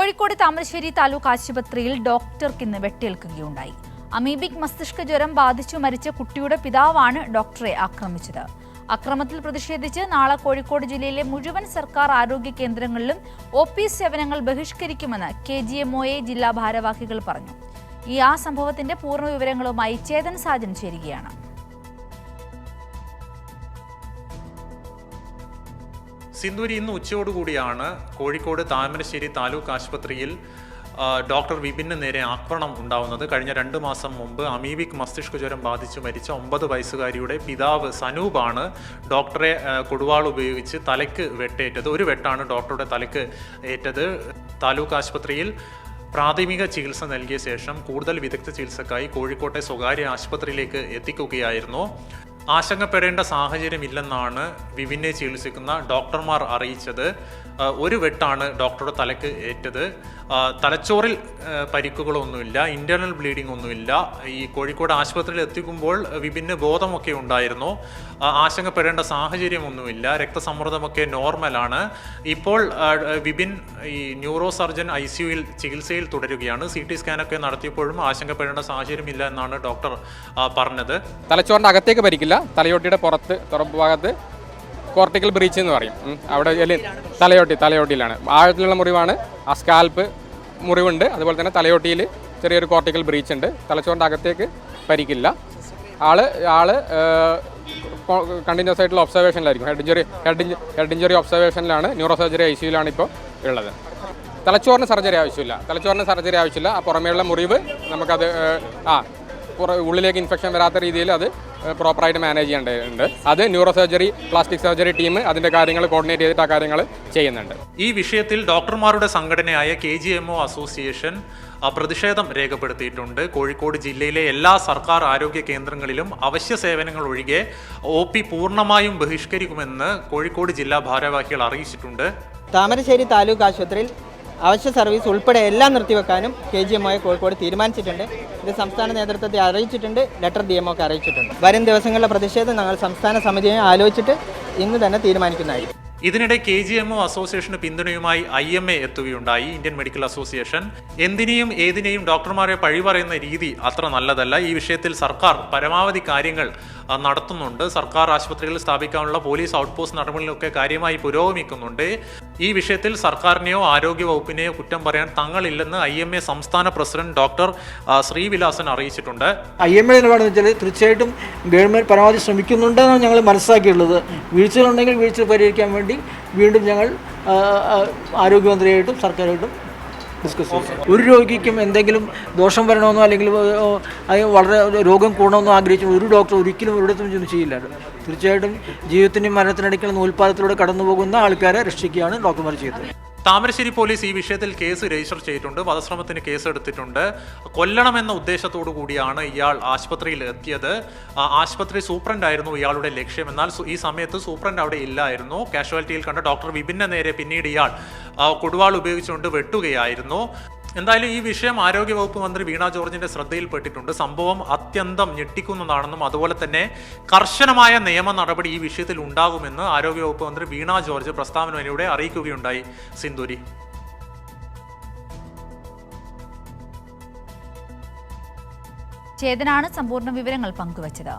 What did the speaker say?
കോഴിക്കോട് താമരശ്ശേരി താലൂക്ക് ആശുപത്രിയിൽ ഡോക്ടർക്ക് ഇന്ന് വെട്ടേൽക്കുകയുണ്ടായി. അമീബിക് മസ്തിഷ്ക ജ്വരം ബാധിച്ചു മരിച്ച കുട്ടിയുടെ പിതാവാണ് ഡോക്ടറെ ആക്രമിച്ചത്. അക്രമത്തിൽ പ്രതിഷേധിച്ച് നാളെ കോഴിക്കോട് ജില്ലയിലെ മുഴുവൻ സർക്കാർ ആരോഗ്യ കേന്ദ്രങ്ങളിലും ഒ പി സേവനങ്ങൾ ബഹിഷ്കരിക്കുമെന്ന് K G M O A ജില്ലാ ഭാരവാഹികൾ പറഞ്ഞു. ഈ ആ സംഭവത്തിന്റെ പൂർണ വിവരങ്ങളുമായി ചേതൻ സാജൻ ചേരുകയാണ്. സിന്ദൂരി ഇന്ന് ഉച്ചയോടുകൂടിയാണ് കോഴിക്കോട് താമരശ്ശേരി താലൂക്ക് ആശുപത്രിയിൽ ഡോക്ടർ വിപിന് നേരെ ആക്രമണം ഉണ്ടാവുന്നത്. കഴിഞ്ഞ രണ്ട് മാസം മുമ്പ് അമീബിക് മസ്തിഷ്ക ജ്വരം ബാധിച്ച് മരിച്ച ഒമ്പത് വയസ്സുകാരിയുടെ പിതാവ് സനൂപാണ് ഡോക്ടറെ കൊടുവാൾ ഉപയോഗിച്ച് തലയ്ക്ക് വെട്ടേറ്റത്. ഒരു വെട്ടാണ് ഡോക്ടറുടെ തലയ്ക്ക് ഏറ്റത്. താലൂക്ക് ആശുപത്രിയിൽ പ്രാഥമിക ചികിത്സ നൽകിയ ശേഷം കൂടുതൽ വിദഗ്ധ ചികിത്സക്കായി കോഴിക്കോട്ടെ സ്വകാര്യ ആശുപത്രിയിലേക്ക് എത്തിക്കുകയായിരുന്നു. ആശങ്കപ്പെടേണ്ട സാഹചര്യമില്ലെന്നാണ് വിവിനെ ചികിത്സിക്കുന്ന ഡോക്ടർമാർ അറിയിച്ചത്. ഒരു വെട്ടാണ് ഡോക്ടറുടെ തലയ്ക്ക് ഏറ്റത്. തലച്ചോറിൽ പരിക്കുകളൊന്നുമില്ല ഇന്റേണൽ ബ്ലീഡിംഗ് ഒന്നുമില്ല. ഈ കോഴിക്കോട് ആശുപത്രിയിൽ എത്തിക്കുമ്പോൾ വിഭിന്ന ബോധമൊക്കെ ഉണ്ടായിരുന്നു. ആശങ്കപ്പെടേണ്ട സാഹചര്യമൊന്നുമില്ല രക്തസമ്മർദ്ദമൊക്കെ നോർമലാണ്. ഇപ്പോൾ വിപിൻ ഈ ന്യൂറോ സർജൻ ഐ സിയുയിൽ ചികിത്സയിൽ തുടരുകയാണ്. സി ടി സ്കാനൊക്കെ നടത്തിയപ്പോഴും ആശങ്കപ്പെടേണ്ട സാഹചര്യമില്ല എന്നാണ് ഡോക്ടർ പറഞ്ഞത്. തലച്ചോറിന്റെ അകത്തേക്ക് പരിക്കില്ല തലയോട്ടിയുടെ പുറത്ത് തുറപ്പ് ഭാഗത്ത് കോർട്ടിക്കൽ ബ്രീച്ച് എന്ന് പറയും. അവിടെ തലയോട്ടി തലയോട്ടിയിലാണ്. ആഴത്തിലുള്ള മുറിവാണ്. ആ സ്കാൽപ്പ് മുറിവുണ്ട്. അതുപോലെ തന്നെ തലയോട്ടിയിൽ ചെറിയൊരു കോർട്ടിക്കൽ ബ്രീച്ച് ഉണ്ട്. തലച്ചോറിന്റെ അകത്തേക്ക് പരിക്കില്ല. ആൾ ആൾ കണ്ടിന്യൂസ് ആയിട്ടുള്ള ഒബ്സർവേഷനിലായിരിക്കും. Head injury head head injury ഒബ്സർവേഷനിലാണ്. Neuro surgery ഐ സിയുലാണ് ഇപ്പോൾ ഉള്ളത്. തലച്ചോറിന് സർജറി ആവശ്യമില്ല. തലച്ചോറിന് സർജറി ആവശ്യമില്ല. ആ പുറമേയുള്ള മുറിവ് നമുക്കത് ആ ഉള്ളിലേക്ക് ഇൻഫെക്ഷൻ വരാത്ത രീതിയിൽ അത് പ്രോപ്പറായിട്ട് മാനേജ് ചെയ്യേണ്ടതുണ്ട് അത് neuro surgery plastic surgery team അതിന്റെ കാര്യങ്ങൾ കോർഡിനേറ്റ് ചെയ്തിട്ട് ആ കാര്യങ്ങൾ ചെയ്യുന്നുണ്ട്. ഈ വിഷയത്തിൽ ഡോക്ടർമാരുടെ സംഘടനയായ K G M O association പ്രതിഷേധം രേഖപ്പെടുത്തിയിട്ടുണ്ട്. കോഴിക്കോട് ജില്ലയിലെ എല്ലാ സർക്കാർ ആരോഗ്യ കേന്ദ്രങ്ങളിലും അവശ്യ സേവനങ്ങൾ ഒഴികെ ഒ പി പൂർണമായും ബഹിഷ്കരിക്കുമെന്ന് കോഴിക്കോട് ജില്ലാ ഭാരവാഹികൾ അറിയിച്ചിട്ടുണ്ട്. താമരശ്ശേരി താലൂക്ക് ആശുപത്രിയിൽ അവശ്യ സർവീസ് ഉൾപ്പെടെ എല്ലാം നിർത്തിവെക്കാനും കെ ജി എം ഒയെ കോഴിക്കോട് തീരുമാനിച്ചിട്ടുണ്ട്. ഇത് സംസ്ഥാന നേതൃത്വത്തെ അറിയിച്ചിട്ടുണ്ട്. ലെറ്റർ ഡി എം ഒക്കെ അറിയിച്ചിട്ടുണ്ട്. വരും ദിവസങ്ങളിലെ പ്രതിഷേധം ഞങ്ങൾ സംസ്ഥാന സമിതിയെ ആലോചിച്ചിട്ട് ഇന്ന് തന്നെ തീരുമാനിക്കുന്നതായിരിക്കും. ഇതിനിടെ കെ ജി എം ഒ അസോസിയേഷന് പിന്തുണയുമായി ഐ എം എ എത്തുകയുണ്ടായി. ഇന്ത്യൻ മെഡിക്കൽ അസോസിയേഷൻ എന്തിനേയും ഏതിനേയും ഡോക്ടർമാരെ പഴി പറയുന്ന രീതി അത്ര നല്ലതല്ല. ഈ വിഷയത്തിൽ സർക്കാർ പരമാവധി കാര്യങ്ങൾ നടത്തുന്നുണ്ട്. സർക്കാർ ആശുപത്രികളിൽ സ്ഥാപിക്കാനുള്ള പോലീസ് ഔട്ട് പോസ്റ്റ് നടപടികളൊക്കെ കാര്യമായി പുരോഗമിക്കുന്നുണ്ട്. ഈ വിഷയത്തിൽ സർക്കാരിനെയോ ആരോഗ്യ വകുപ്പിനെയോ കുറ്റം പറയാൻ തങ്ങളില്ലെന്ന് ഐ എം എ സംസ്ഥാന പ്രസിഡന്റ് ഡോക്ടർ ശ്രീവിലാസൻ അറിയിച്ചിട്ടുണ്ട്. ഐ എം എ വെച്ചാൽ തീർച്ചയായിട്ടും ഗവൺമെന്റ് പരമാവധി ശ്രമിക്കുന്നുണ്ടെന്നാണ് ഞങ്ങൾ മനസ്സിലാക്കിയുള്ളത് വീഴ്ചകളുണ്ടെങ്കിൽ വീഴ്ച പരിഹരിക്കാൻ വേണ്ടി വീണ്ടും ഞങ്ങൾ ആ, ആ, ആരോഗ്യമന്ത്രിയായിട്ടും സർക്കാരായിട്ടും ഡിസ്കസ് ചെയ്യും. ഒരു രോഗിക്കും എന്തെങ്കിലും ദോഷം വരണമെന്നോ അല്ലെങ്കിൽ വളരെ രോഗം കൂടണമെന്നോ ആഗ്രഹിച്ചു ഒരു ഡോക്ടർ ഒരിക്കലും ഒരിടത്തും ഇതൊന്നും ചെയ്യില്ല. തീർച്ചയായിട്ടും ജീവിതത്തിന്റെയും മരണത്തിനടിക്കുന്ന നൂൽപ്പാദത്തിലൂടെ കടന്നു പോകുന്ന ആൾക്കാരെ രക്ഷിക്കുകയാണ് ഡോക്ടർമാർ ചെയ്തത് താമരശ്ശേരി പോലീസ് ഈ വിഷയത്തിൽ കേസ് രജിസ്റ്റർ ചെയ്തിട്ടുണ്ട്. വധശ്രമത്തിന് കേസ് എടുത്തിട്ടുണ്ട്. കൊല്ലണമെന്ന ഉദ്ദേശത്തോടു കൂടിയാണ് ഇയാൾ ആശുപത്രിയിൽ എത്തിയത്. ആശുപത്രി സൂപ്രണ്ടായിരുന്നു ഇയാളുടെ ലക്ഷ്യം. എന്നാൽ ഈ സമയത്ത് സൂപ്രണ്ട് അവിടെ ഇല്ലായിരുന്നു. കാഷ്വാലിറ്റിയിൽ കണ്ട ഡോക്ടർ വിപിന്റെ നേരെ പിന്നീട് ഇയാൾ കൊടുവാൾ ഉപയോഗിച്ചുകൊണ്ട് വെട്ടുകയായിരുന്നു. എന്തായാലും ഈ വിഷയം ആരോഗ്യവകുപ്പ് മന്ത്രി വീണ ജോർജിന്റെ ശ്രദ്ധയിൽപ്പെട്ടിട്ടുണ്ട്. സംഭവം അത്യന്തം ഞെട്ടിക്കുന്നതാണെന്നും അതുപോലെ തന്നെ കർശനമായ നിയമ നടപടി ഈ വിഷയത്തിൽ ഉണ്ടാകുമെന്ന് ആരോഗ്യവകുപ്പ് മന്ത്രി വീണ ജോർജ് പ്രസ്താവനയിലൂടെ അറിയിക്കുകയുണ്ടായി. സിന്ദൂരി. ചേതനാണ് സമ്പൂർണ വിവരങ്ങൾ പങ്കുവച്ചത്.